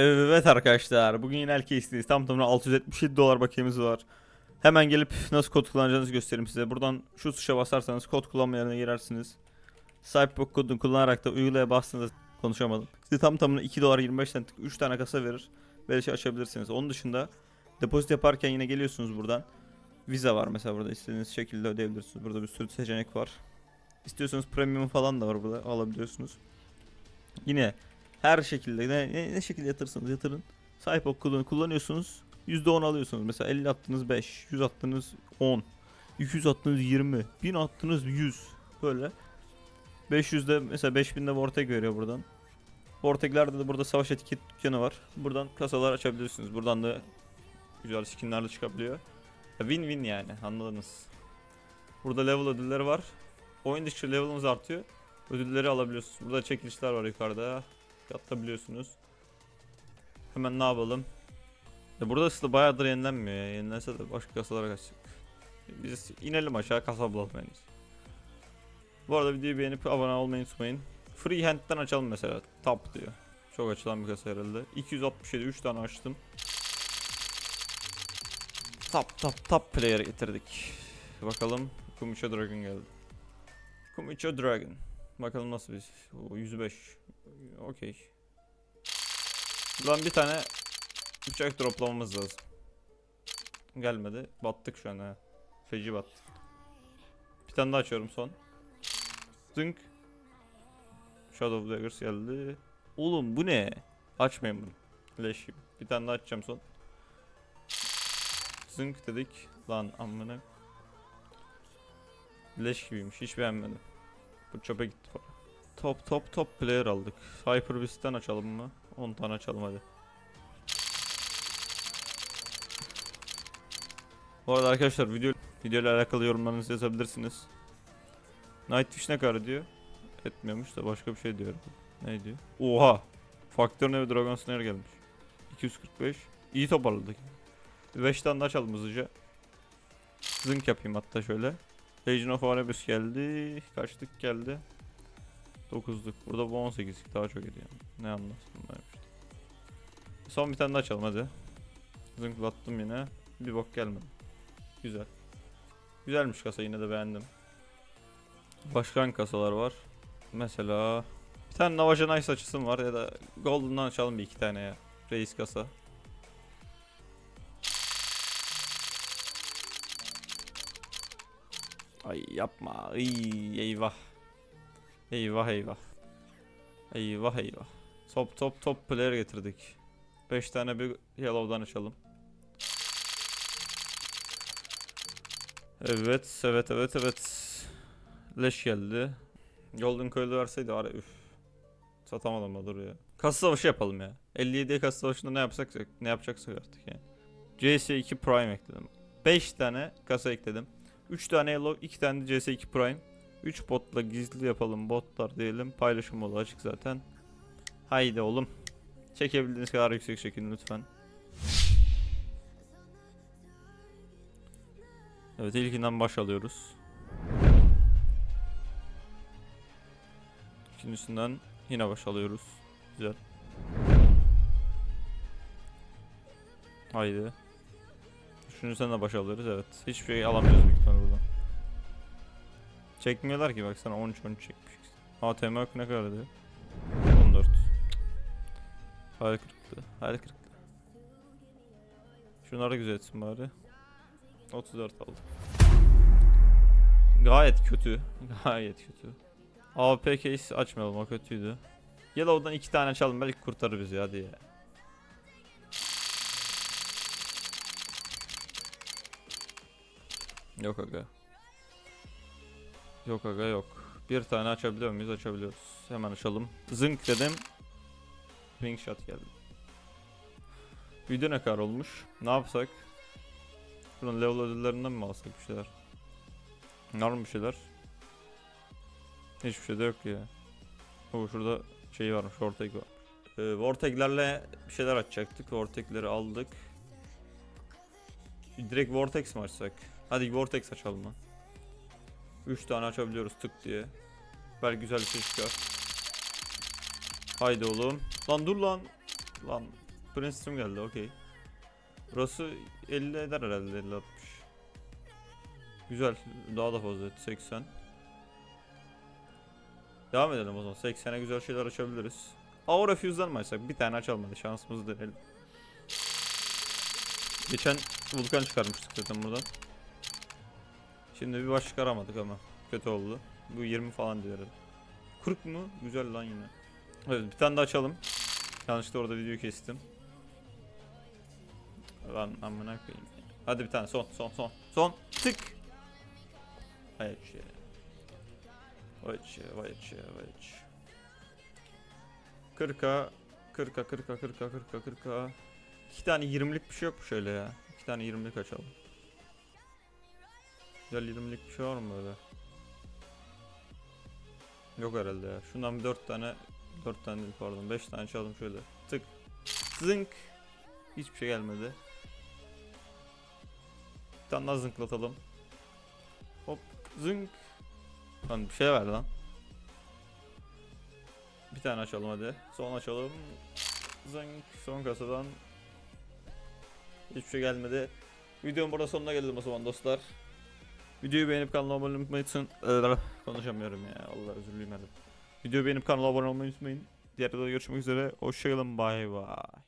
Evet arkadaşlar bugün yine Elkeis'teyiz. Tam tamına 677 dolar bakiyemiz var. Hemen gelip nasıl kod kullanacağınızı göstereyim size. Buradan şu tuşa basarsanız kod kullanma yerine girersiniz. Cyberpunk kodunu kullanarak da uygulaya bastığınızda konuşamadım. Size tam tamına 2 dolar 25 cent 3 tane kasa verir. Böyle şey açabilirsiniz. Onun dışında depozit yaparken yine geliyorsunuz buradan. Visa var mesela burada istediğiniz şekilde ödeyebilirsiniz. Burada bir sürü seçenek var. İstiyorsanız premium falan da var burada alabiliyorsunuz. Yine her şekilde ne, ne, ne şekilde yatırırsanız yatırın. Sahip okulunu kullanıyorsunuz. %10 alıyorsunuz. Mesela 50 attınız 5, 100 attınız 10, 200 attınız 20, 1000 attınız 100. Böyle. 500'de mesela 5000'de Vorteg veriyor buradan. Vorteg'lerde de burada savaş etiket dükkanı var. Buradan kasalar açabilirsiniz. Buradan da güzel skinler de çıkabiliyor. Ya Win-win yani anladınız. Burada level ödülleri var. Oyundaki level'ınız artıyor. Ödülleri alabiliyorsunuz. Burada çekilişler var yukarıda. Atabiliyorsunuz. Hemen ne yapalım? Ya burada aslında bayağıdır yenilenmiyor ya. Yenilense de başka kasalara kaçacak. Biz inelim aşağı kasa bulalım iyisi. Bu arada videoyu beğenip abone olmayı unutmayın. Freehand'den açalım mesela. Tap diyor. Çok açılan bir kasa herhalde. 267 3 tane açtım. Tap tap tap player getirdik. Bakalım Kumicho Dragon geldi. Kumicho Dragon. Bakalım nasıl bir o 105. Okey. Lan bir tane bıçak droplamamız lazım. Gelmedi. Battık şu an ha. Feci battık. Bir tane daha açıyorum son. Zınk. Shadow Daggers geldi. Oğlum bu ne? Açmayın bunu. Leş gibi. Bir tane daha açacağım son. Zınk dedik. Lan amına. Leş gibiymiş. Hiç beğenmedim. Bu çöpe gitti. Top top top player aldık. Hyper Beast'ten açalım mı? 10 tane açalım hadi. Bu arada arkadaşlar video video ile alakalı yorumlarınızı yazabilirsiniz. Nightwish ne kadar diyor? Etmiyormuş da başka bir şey diyor. Ne diyor? Oha! Faktörün evi Dragon Slayer gelmiş. 245. İyi toparladık. 5 tane daha açalım hızlıca. Zınk yapayım hatta şöyle. Legion of Arabus geldi. Kaçlık geldi? 9'luk. Burada bu 18 daha çok ediyor. Ne anlarsın bunlarmış. Son bir tane daha açalım hadi. Zınklattım yine. Bir bok gelmedi. Güzel. Güzelmiş kasa yine de beğendim. Başka hangi kasalar var? Mesela bir tane Navaja Nice açısım var ya da Golden'dan açalım bir iki tane ya. Reis kasa. Ay yapma. Ay, eyvah. Eyvah eyvah. Eyvah eyvah. Top top top player getirdik. 5 tane bir yellow'dan açalım. Evet, evet, evet, evet. Leş geldi. Golden Coil'u verseydi ara üf. Satamadım da dur ya. Kasa savaşı yapalım ya. 57'ye kasa savaşında ne yapsak ne yapacaksak artık yani. CS2 Prime ekledim. 5 tane kasa ekledim. 3 tane yellow, 2 tane de CS2 Prime. 3 botla gizli yapalım botlar diyelim. Paylaşım modu açık zaten. Haydi oğlum. Çekebildiğiniz kadar yüksek çekin lütfen. Evet ilkinden baş alıyoruz. İkincisinden yine baş alıyoruz. Güzel. Haydi. Üçüncüsünden de baş alıyoruz evet. Hiçbir şey alamıyoruz. Çekmiyorlar ki baksana 13 13 çekmiş. ATM ne kadar diyor? 14. Hayal kırıklığı. Hayal kırıklığı. Şunları güzel etsin bari. 34 aldım. Gayet kötü. Gayet kötü. AWP case açmayalım o kötüydü. Yellow'dan iki tane açalım belki kurtarır bizi hadi ya. Yok aga. Yok aga yok. Bir tane açabiliyor muyuz? Açabiliyoruz. Hemen açalım. Zınk dedim. Pink shot geldi. Video ne kadar olmuş? Ne yapsak? Şuradan level ödüllerinden mi alsak bir şeyler? Var mı bir şeyler? Hiçbir şey de yok ya. O şurada şey varmış, Vorteg var. Ee, Vorteg'lerle bir şeyler açacaktık. Vorteg'leri aldık. Direkt Vortex mi açsak? Hadi Vortex açalım lan. 3 tane açabiliyoruz tık diye. Belki güzel bir şey çıkar. Haydi oğlum. Lan dur lan. Lan Princeton geldi okey. Burası 50 eder herhalde 50 60. Güzel daha da fazla etti 80. Devam edelim o zaman 80'e güzel şeyler açabiliriz. Aura Fuse'dan mı açsak? Bir tane açalım hadi şansımızı deneyelim. Geçen Vulkan çıkarmıştık zaten buradan. Şimdi bir baş çıkaramadık ama kötü oldu. Bu 20 falan diyor herhalde. 40 mı? Güzel lan yine. Evet bir tane daha açalım. Yanlışlıkla orada videoyu kestim. Lan amına koyayım. Hadi bir tane son son son son tık. Vay içi. Vay içi vay içi vay içi. 40'a 40'a 40'a 40'a 40'a 40'a İki tane 20'lik bir şey yok mu şöyle ya? İki tane 20'lik açalım. Güzel 20'lik bir şey var mı böyle? Yok herhalde ya. Şundan bir 4 tane 4 tane değil pardon 5 tane çaldım şöyle. Tık. Zınk. Hiçbir şey gelmedi. Bir tane daha zınklatalım. Hop zınk. Lan bir şey ver lan. Bir tane açalım hadi. Son açalım. Zınk. Son kasadan. Hiçbir şey gelmedi. Videonun burada sonuna gelelim o zaman dostlar. Videoyu beğenip kanala abone olmayı unutmayın. Ee, Konuşamıyorum ya. Allah özür dilerim. Videoyu beğenip kanala abone olmayı unutmayın. Diğer videoda görüşmek üzere. Hoşçakalın. Bay bay.